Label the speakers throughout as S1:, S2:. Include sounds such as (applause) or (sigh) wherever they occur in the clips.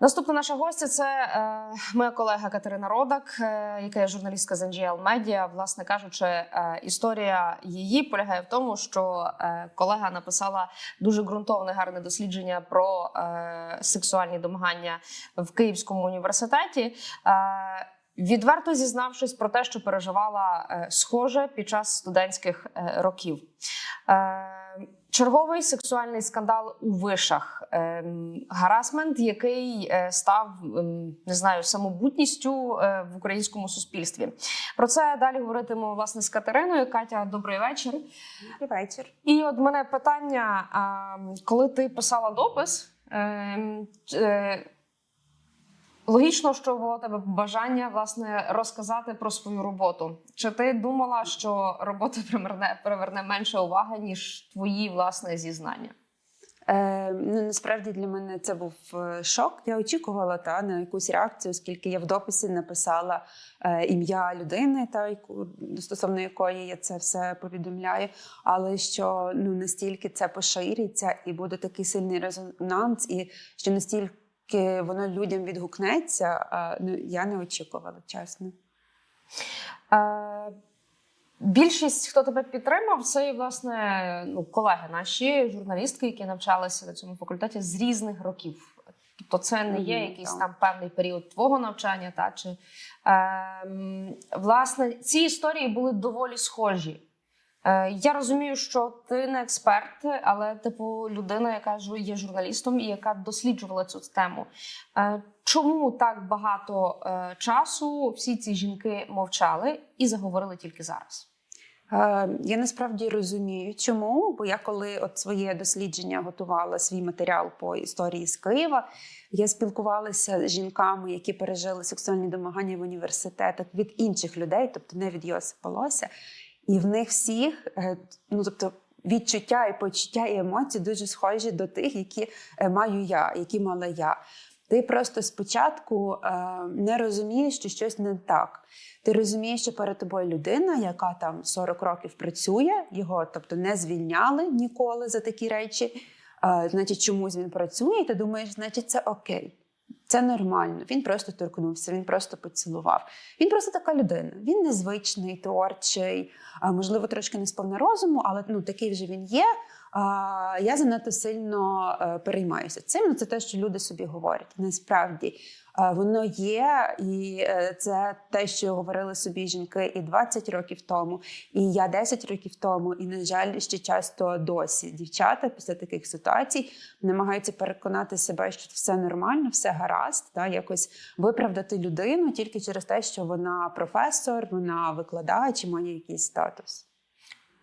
S1: Наступна наша гостя це е, моя колега Катерина Родак, е, яка є журналістка з NGL Media. Власне кажучи, е, історія її полягає в тому, що е, колега написала дуже ґрунтовне гарне дослідження про е, сексуальні домагання в Київському університеті. Е, Відверто зізнавшись про те, що переживала е, схоже під час студентських е, років. Черговий сексуальний скандал у вишах, ем, гарасмент, який е, став ем, не знаю самобутністю е, в українському суспільстві. Про це далі говоритиму власне з Катериною. Катя, добрий вечір.
S2: Добрий вечір.
S1: І от мене питання: коли ти писала допис, ем, е, логічно, що було тебе бажання власне розказати про свою роботу. Чи ти думала, що робота приверне, приверне менше уваги, ніж твої власне зізнання?
S2: Е, ну насправді для мене це був е, шок. Я очікувала та на якусь реакцію, оскільки я в дописі написала е, ім'я людини, та яку стосовно якої я це все повідомляю. Але що ну настільки це пошириться і буде такий сильний резонанс, і що настільки воно людям відгукнеться, е, ну я не очікувала, чесно.
S1: Е, Більшість, хто тебе підтримав, це власне ну, колеги наші журналістки, які навчалися на цьому факультеті з різних років. Тобто, це не є якийсь там певний період твого навчання, та чи ем, власне ці історії були доволі схожі. Е, я розумію, що ти не експерт, але типу людина, яка є журналістом і яка досліджувала цю тему. Е, чому так багато е, часу всі ці жінки мовчали і заговорили тільки зараз?
S2: Я насправді розумію, чому. Бо я коли от своє дослідження готувала свій матеріал по історії з Києва, я спілкувалася з жінками, які пережили сексуальні домагання в університетах від інших людей, тобто не від Йосипа Лося. І в них всіх, е, ну тобто. Відчуття і почуття і емоції дуже схожі до тих, які е, маю я, які мала я. Ти просто спочатку е, не розумієш, що щось не так. Ти розумієш, що перед тобою людина, яка там 40 років працює, його тобто не звільняли ніколи за такі речі. Значить, чомусь він працює, і ти думаєш, значить, це окей. Це нормально. Він просто торкнувся, він просто поцілував. Він просто така людина. Він незвичний, творчий, можливо, трошки не сповна розуму, але ну такий вже він є. Я занадто сильно е, переймаюся цим. Ну, це те, що люди собі говорять. Насправді воно є, і е, це те, що говорили собі жінки і 20 років тому, і я 10 років тому. І, на жаль, ще часто досі дівчата після таких ситуацій намагаються переконати себе, що все нормально, все гаразд, та якось виправдати людину тільки через те, що вона професор, вона викладач і має якийсь статус.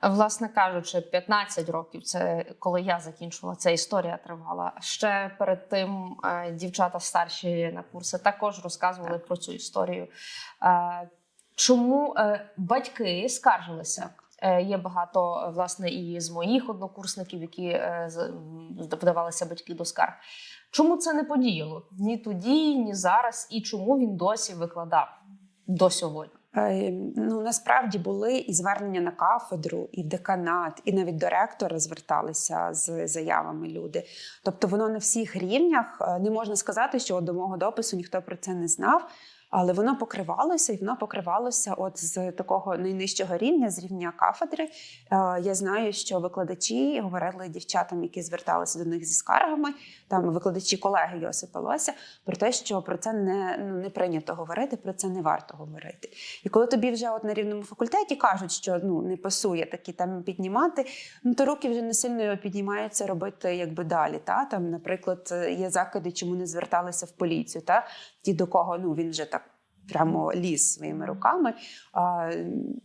S1: Власне кажучи, 15 років це коли я закінчувала, ця історія тривала. Ще перед тим е, дівчата старші на курси також розказували про цю історію. Е, Чому е, батьки скаржилися? Є багато власне і з моїх однокурсників, які вдавалися батьки до скарг. Чому це не подіяло ні тоді, ні зараз, і чому він досі викладав до сьогодні?
S2: Е, Ну насправді були і звернення на кафедру, і деканат, і навіть до ректора зверталися з заявами люди. Тобто, воно на всіх рівнях е, не можна сказати, що до мого допису ніхто про це не знав. Але воно покривалося, і воно покривалося от з такого найнижчого рівня, з рівня кафедри. Е, Я знаю, що викладачі говорили дівчатам, які зверталися до них зі скаргами, там викладачі колеги Йосипа Лося, про те, що про це не, ну, не прийнято говорити, про це не варто говорити. І коли тобі вже от на рівному факультеті кажуть, що ну не пасує такі теми піднімати, ну то руки вже не сильно піднімаються робити якби далі. Та там, наприклад, є закиди, чому не зверталися в поліцію, та ті, до кого ну він вже так. Прямо ліз своїми руками, а,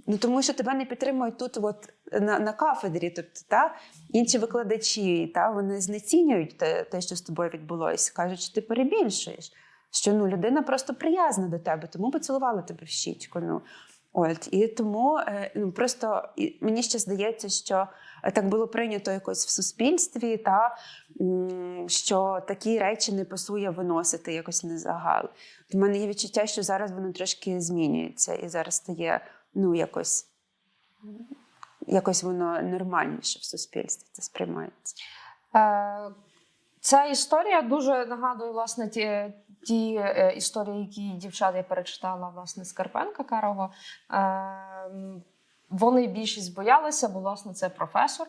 S2: ну тому що тебе не підтримують тут, от на, на кафедрі. Тобто, та інші викладачі, та вони знецінюють те, те, що з тобою відбулося, кажуть, що ти перебільшуєш що ну людина просто приязна до тебе, тому поцілувала тебе в щічку. Ну от і тому е, ну просто мені ще здається, що е, так було прийнято якось в суспільстві, та що такі речі не пасує виносити якось на загал. В мене є відчуття, що зараз воно трошки змінюється, і зараз стає ну якось. Якось воно нормальніше в суспільстві це сприймається.
S1: Е, Ця історія дуже нагадує власне ті, ті е, історії, які дівчат я перечитала власне з Карпенка Карого. Е, вони більшість боялися, бо власне це професор.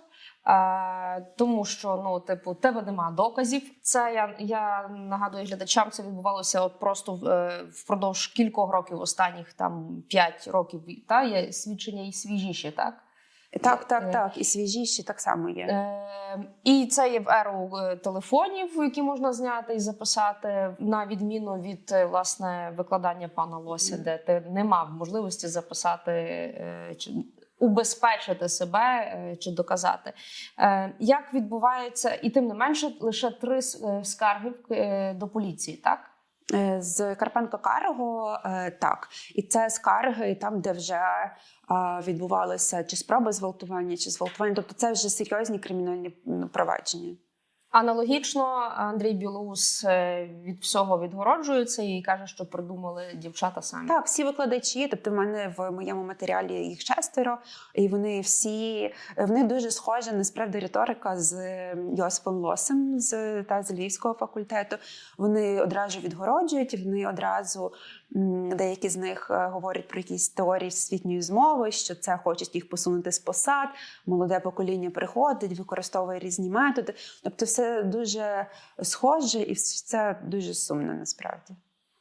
S1: Е, тому що ну, типу, тебе нема доказів. Це я, я нагадую глядачам, це відбувалося от просто е, впродовж кількох років, останніх там 5 років. Та є свідчення і свіжіші, так?
S2: Так,
S1: Е,
S2: так, так. І свіжіші так само є.
S1: Е, і це є в еру е, телефонів, які можна зняти і записати, на відміну від е, власне викладання пана Лося, де ти не мав можливості записати чи убезпечити себе чи доказати. Е, Як відбувається, і тим не менше, лише три скарги до поліції, так?
S2: Е, З Карпенка Карого е, так. І це скарги там, де вже е, відбувалися чи спроби зґвалтування, чи зґвалтування. Тобто це вже серйозні кримінальні провадження.
S1: Аналогічно Андрій Білоус е, від всього відгороджується і каже, що придумали дівчата самі.
S2: Так, всі викладачі, тобто в мене в моєму матеріалі їх шестеро, і вони всі в них дуже схожа насправді риторика з Йосипом Лосем з та з Львівського факультету. Вони одразу відгороджують, вони одразу деякі з них е, говорять про якісь теорії всесвітньої змови, що це хочуть їх посунути з посад. Молоде покоління приходить, використовує різні методи. Тобто, все дуже схоже, і це дуже сумно насправді.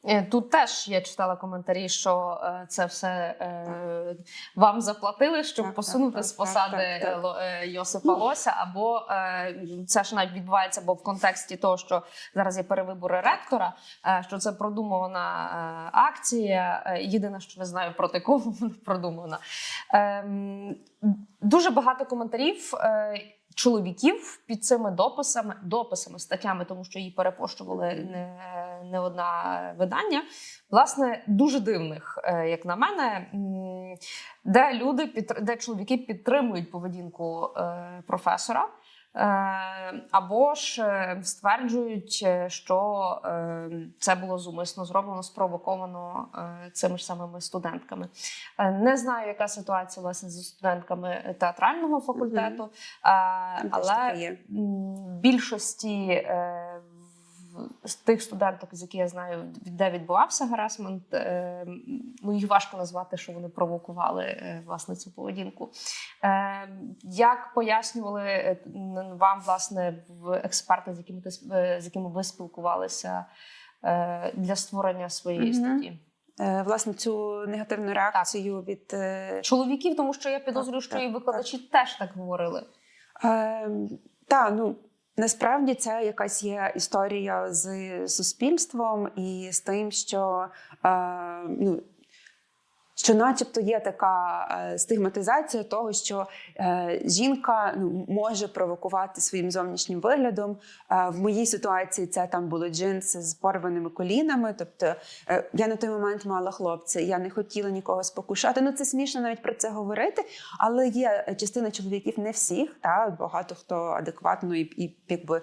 S1: Е, Тут теж я читала коментарі, що е, це все е, вам заплатили, щоб
S2: Так,
S1: посунути
S2: так,
S1: з посади
S2: так, так.
S1: е, е, Йосипа Лося, або е, це ж навіть відбувається, бо в контексті того, що зараз є перевибори ректора, е, що це продумувана е, акція. Е, Єдине, що не знаю проти кого (laughs) вона продумана. Ем, Дуже багато коментарів. е, Чоловіків під цими дописами, дописами, статтями, тому що її перепощували не, не одна видання, власне, дуже дивних, е, як на мене, де люди де чоловіки підтримують поведінку е, професора. Е, Або ж е, стверджують, е, що це було зумисно зроблено, спровоковано цими ж самими студентками. Не знаю, яка ситуація власне зі студентками театрального факультету, але в більшості з тих студенток, з яких я знаю, де відбувався гарасмент, е, ну їх важко назвати, що вони провокували е, власне цю поведінку. Е, Як пояснювали вам власне експерти, з якими ти з якими ви спілкувалися для створення своєї статті?
S2: Власне, цю негативну реакцію від е,
S1: Чоловіків, тому що я підозрюю,
S2: Так,
S1: що
S2: так,
S1: і викладачі теж так говорили.
S2: Е, та, ну насправді це якась є історія з суспільством і з тим, що, е, ну, що начебто є така е, стигматизація того, що е, жінка ну, може провокувати своїм зовнішнім виглядом. Е, в моїй ситуації це там були джинси з порваними колінами. Тобто я на той момент мала хлопця, я не хотіла нікого спокушати. Ну це смішно навіть про це говорити, але є частина чоловіків, не всіх, та багато хто адекватно і, і якби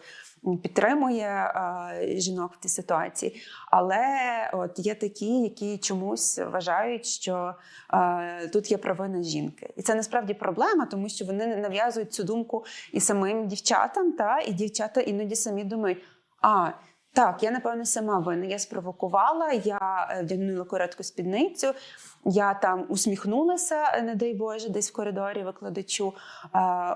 S2: підтримує жінок в цій ситуації. Але от є такі, які чомусь вважають, що тут є провина жінки, і це насправді проблема, тому що вони нав'язують цю думку і самим дівчатам, та і дівчата іноді самі думають, а. Так, я напевно сама винна. Я спровокувала, я е, вдягнула коротку спідницю, я там усміхнулася, не дай Боже, десь в коридорі викладачу.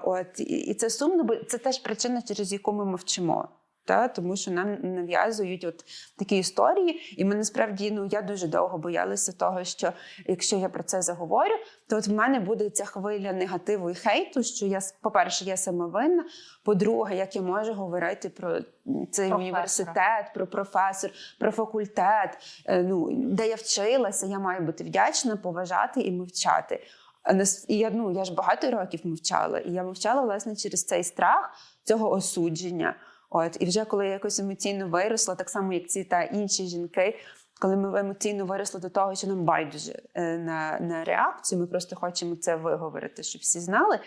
S2: От і це сумно, бо це теж причина, через яку ми мовчимо. Та, тому що нам нав'язують от такі історії, і ми насправді ну я дуже довго боялася того, що якщо я про це заговорю, то от в мене буде ця хвиля негативу і хейту, що я по-перше, я сама винна. По-друге, як я можу говорити про цей
S1: Професора.
S2: університет, про професор, про факультет, е, ну де я вчилася, я маю бути вдячна, поважати і мовчати. І я ну я ж багато років мовчала, і я мовчала власне через цей страх цього осудження. От і вже коли я якось емоційно виросла, так само як ці та інші жінки. Коли ми емоційно виросли до того, що нам байдуже е, на, на реакцію, ми просто хочемо це виговорити, щоб всі знали.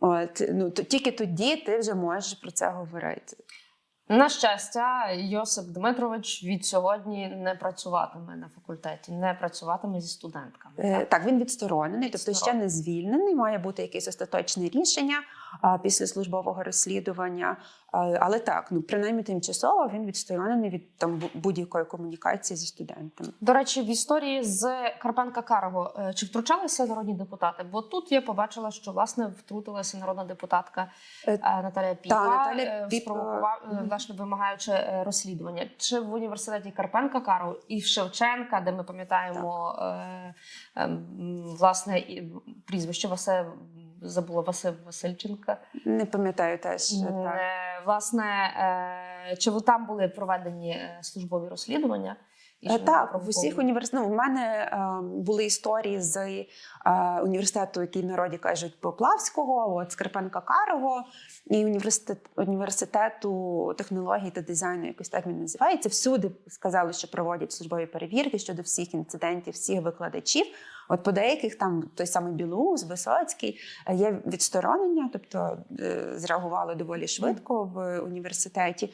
S2: От ну то тільки тоді ти вже можеш про це говорити.
S1: На щастя, Йосип Дмитрович від сьогодні не працюватиме на факультеті, не працюватиме зі студентками.
S2: Е,
S1: так?
S2: Так, він відсторонений, тобто ще не звільнений. Має бути якесь остаточне рішення. Після службового розслідування. Але так, ну принаймні тимчасово він відсторонений від там будь-якої комунікації зі студентами.
S1: До речі, в історії з Карпенка Карого е, чи втручалися народні депутати? Бо тут я побачила, що власне втрутилася народна депутатка
S2: Е,
S1: е, Наталія Піпа,
S2: Наталя
S1: е,
S2: Піпа,
S1: спровокував, власне вимагаючи розслідування. Чи в університеті Карпенка Карого і в Шевченка, де ми пам'ятаємо е, е, власне прізвище Васе забула Василь Васильченка.
S2: Не пам'ятаю теж. Так.
S1: е, Власне, е, чи там були проведені е, службові розслідування?
S2: Е, Так, в усіх університетах. Ну, в мене е, були історії з е, університету, який в народі кажуть Поплавського, от Скрипенка Карого, і університет, університету технологій та дизайну, якось так він називається. Всюди сказали, що проводять службові перевірки щодо всіх інцидентів, всіх викладачів. От по деяких там той самий Білоус, Висоцький е, є відсторонення, тобто е, зреагували доволі швидко в університеті.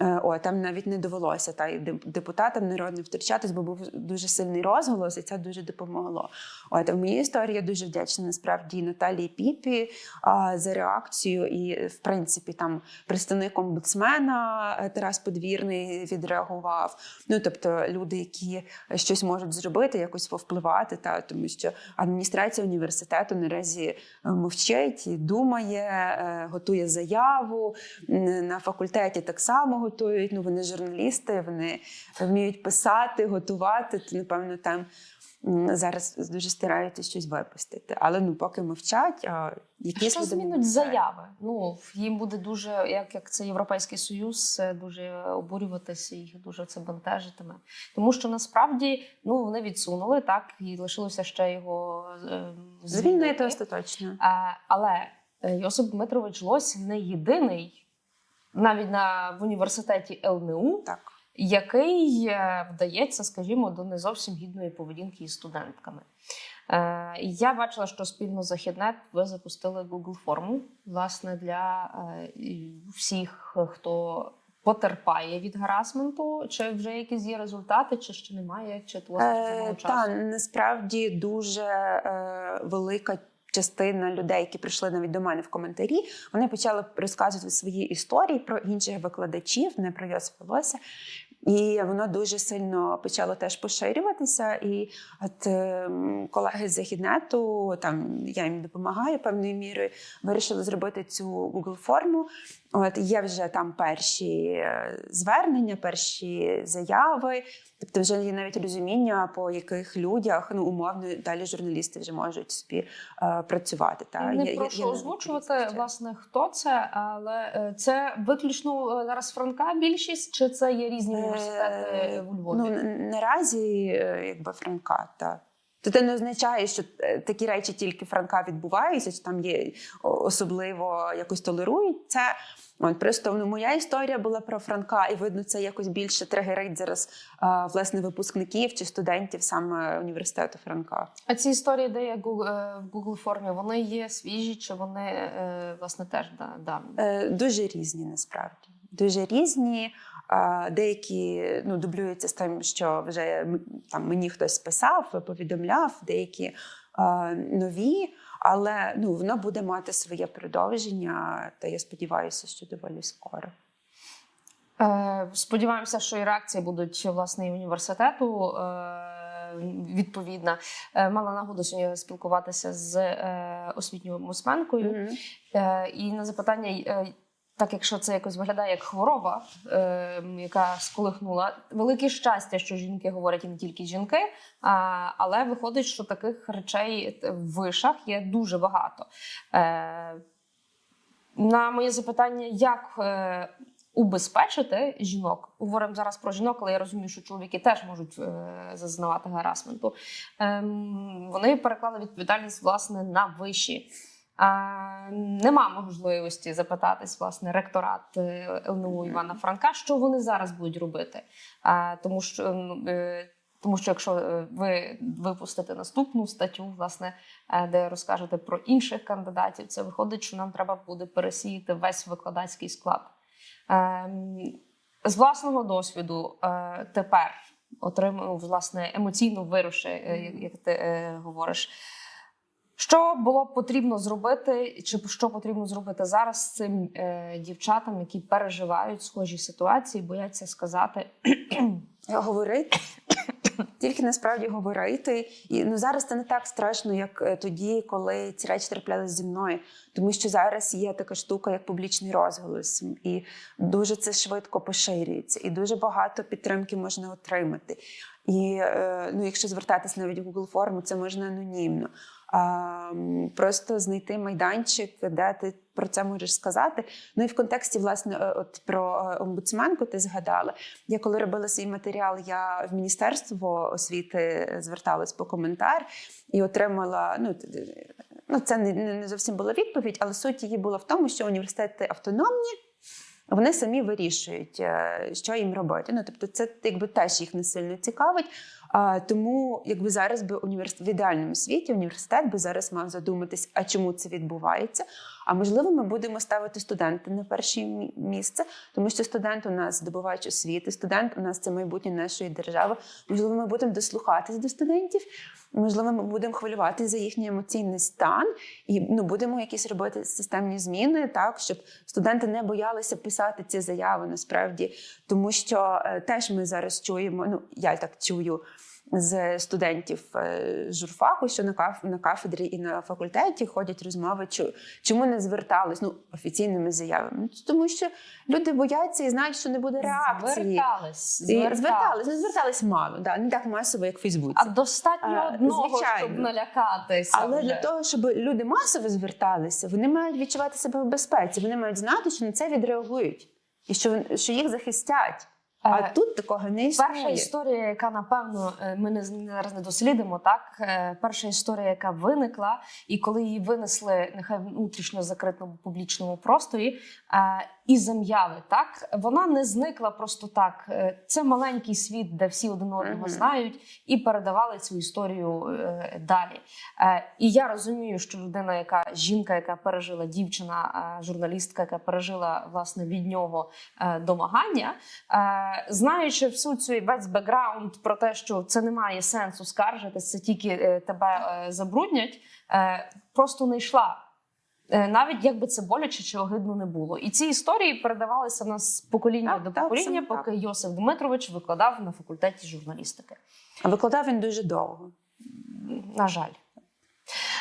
S2: Е, О, там навіть не довелося та й деп- депутатам народним втручатись, бо був дуже сильний розголос, і це дуже допомогло. От в моїй історії я дуже вдячна насправді Наталії Піпі а, за реакцію. І, в принципі, там представник омбудсмена е, Тарас Подвірний відреагував. Ну тобто, люди, які щось можуть зробити, якось повпливати, та тому що адміністрація університету наразі е, мовчить, думає, готує заяву. На факультеті так само готують. Ну вони журналісти, вони вміють писати, готувати. То напевно там зараз дуже стараються щось випустити. Але ну поки мовчать, а якісь
S1: Що
S2: люди
S1: змінуть заяви? Ну їм буде дуже, як, як це Європейський Союз, е, дуже обурюватися, їх дуже це бентежитиме. Тому що насправді ну вони відсунули так, і лишилося ще його е,
S2: Звільнити остаточно.
S1: Е, Але Йосип Дмитрович Лось не єдиний, навіть на в університеті ЛНУ,
S2: Так.
S1: який е, вдається, скажімо, до не зовсім гідної поведінки із студентками. Е, Я бачила, що спільно з Західнет ви запустили Google форму власне для е, всіх, хто потерпає від гарасменту. Чи вже якісь є результати, чи ще немає, чи то
S2: Е, та насправді дуже е, велика. Частина людей, які прийшли навіть до мене в коментарі, вони почали розказувати свої історії про інших викладачів, не про Йосифа Лося. І воно дуже сильно почало теж поширюватися. І от е, колеги з західнету, там я їм допомагаю певною мірою, вирішили зробити цю Google форму. От є вже там перші е, звернення, перші заяви. Тобто, вже є навіть розуміння, по яких людях ну умовно далі журналісти вже можуть собі е, працювати. Та
S1: Не
S2: є-
S1: прошу
S2: є навіть
S1: озвучувати
S2: прізвища.
S1: власне хто це, але е, це виключно е, зараз Франка більшість, чи це є різні університети
S2: Е,
S1: у Львові?
S2: Ну наразі якби Франка, та. То це не означає, що е, такі речі тільки Франка відбуваються, чи там є особливо якось толерують це. От просто ну, моя історія була про Франка, і видно, це якось більше тригерить зараз а, власне випускників чи студентів саме університету Франка.
S1: А ці історії, де є Google, е, в Google формі, вони є свіжі, чи вони е, власне теж да, давні?
S2: Дуже різні насправді. Дуже різні. Деякі ну, дублюються з тим, що вже там мені хтось писав, повідомляв, деякі нові, але ну, воно буде мати своє продовження, та я сподіваюся, що доволі скоро.
S1: Е, Сподіваємося, що і реакції будуть власне і університету. е, Відповідна Е, мала нагоду сьогодні спілкуватися з е, освітньою омбудсменкою.
S2: Мгм.
S1: Е, І на запитання, так якщо це якось виглядає як хвороба, е, яка сколихнула велике щастя, що жінки говорять і не тільки жінки, а, але виходить, що таких речей в вишах є дуже багато. Е, На моє запитання, як е, убезпечити жінок, говоримо зараз про жінок, але я розумію, що чоловіки теж можуть е, зазнавати гарасменту. Ем, Вони переклали відповідальність власне на виші. Нема можливості запитатись власне ректорат е, ЛНУ Івана Франка, що вони зараз будуть робити. Тому що е, тому що якщо е, ви випустите наступну статтю, власне, де розкажете про інших кандидатів, це виходить, що нам треба буде пересіяти весь викладацький склад. Ем, З власного досвіду тепер отримую власне емоційно вируши, як- ти говориш. Що було б потрібно зробити, чи що потрібно зробити зараз з цим е, дівчатам, які переживають схожі ситуації, бояться сказати (coughs)
S2: Говорити. (coughs) Тільки насправді говорити. І ну зараз це не так страшно, як е, тоді, коли ці речі траплялися зі мною. Тому що зараз є така штука, як публічний розголос, і дуже це швидко поширюється, і дуже багато підтримки можна отримати. І е, ну, якщо звертатись навіть в Google форму, це можна анонімно. Просто знайти майданчик, де ти про це можеш сказати. Ну і в контексті, власне, е, от про е, омбудсменку ти згадала. Я коли робила свій матеріал, я в міністерство освіти зверталась по коментар і отримала. Ну, ну це не зовсім була відповідь, але суть її була в тому, що університети автономні. Вони самі вирішують, е, що їм робити. Ну тобто, це якби теж їх не сильно цікавить. А, тому, якби зараз би університет в ідеальному світі університет би зараз мав задуматись, а чому це відбувається. А можливо, ми будемо ставити студента на перше місце, тому що студент у нас здобувач освіти, студент у нас це майбутнє нашої держави. Можливо, ми будемо дослухатись до студентів. Можливо, ми будемо хвилюватися за їхній емоційний стан і ну будемо якісь робити системні зміни, так щоб студенти не боялися писати ці заяви насправді, тому що е, теж ми зараз чуємо. Ну я так чую. З студентів е, журфаку, що на каф на кафедрі і на факультеті ходять розмови, чому не звертались ну офіційними заявами. Ну, Тому що люди бояться і знають, що не буде реакції.
S1: звертались, звертались.
S2: звертались, ну звертались мало, да, не так масово, як в Фейсбуці.
S1: А достатньо
S2: А,
S1: одного,
S2: звичайно.
S1: щоб налякатися.
S2: Але
S1: вже.
S2: для того, щоб люди масово зверталися, вони мають відчувати себе в безпеці. Вони мають знати, що на це відреагують і що, що їх захистять. А
S1: Е,
S2: тут такого не існує.
S1: Перша історія, яка напевно е, ми не зараз не дослідимо, так Е, перша історія, яка виникла, і коли її винесли нехай внутрішньо закритому публічному просторі, е, і зам'яли, так вона не зникла просто так. Е, Це маленький світ, де всі один одного знають і передавали цю історію е, далі. Е, І я розумію, що людина, яка жінка, яка пережила дівчина, журналістка, яка пережила власне від нього домагання. Знаючи всю цю весь бекграунд про те, що це не має сенсу скаржитись, це тільки тебе забруднять, просто не йшла. Е, Навіть якби це боляче чи огидно не було, і ці історії передавалися в нас з покоління
S2: Так,
S1: до покоління,
S2: так.
S1: поки Йосиф Дмитрович викладав на факультеті журналістики.
S2: А викладав він дуже довго.
S1: На жаль.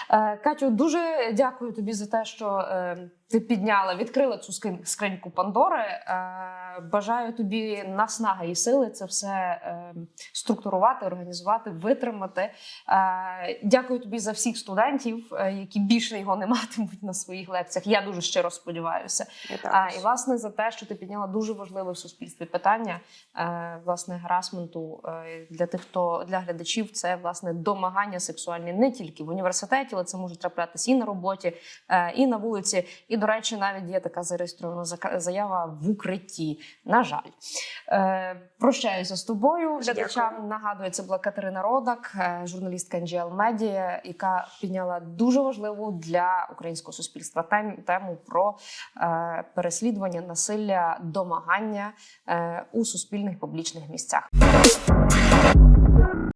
S1: Е, Катю, дуже дякую тобі за те, що е, ти підняла, відкрила цю скрин- скриньку Пандори. Е, Бажаю тобі наснаги і сили це все е, структурувати, організувати, витримати. Е, Дякую тобі за всіх студентів, які більше його не (laughs) матимуть на своїх лекціях. Я дуже щиро сподіваюся. А, і власне за те, що ти підняла дуже важливе в суспільстві питання власне гарасменту для тих, хто для глядачів, це власне домагання сексуальні не тільки в університеті, але це може траплятися і на роботі, і на вулиці. І, до речі, навіть є така зареєстрована заява в укритті. На жаль, е, прощаюся з тобою. Глядачам нагадую, це була Катерина Родак, е, журналістка NGL Media, яка підняла дуже важливу для українського суспільства тем- тему про е, переслідування насилля, домагання е, у суспільних публічних місцях.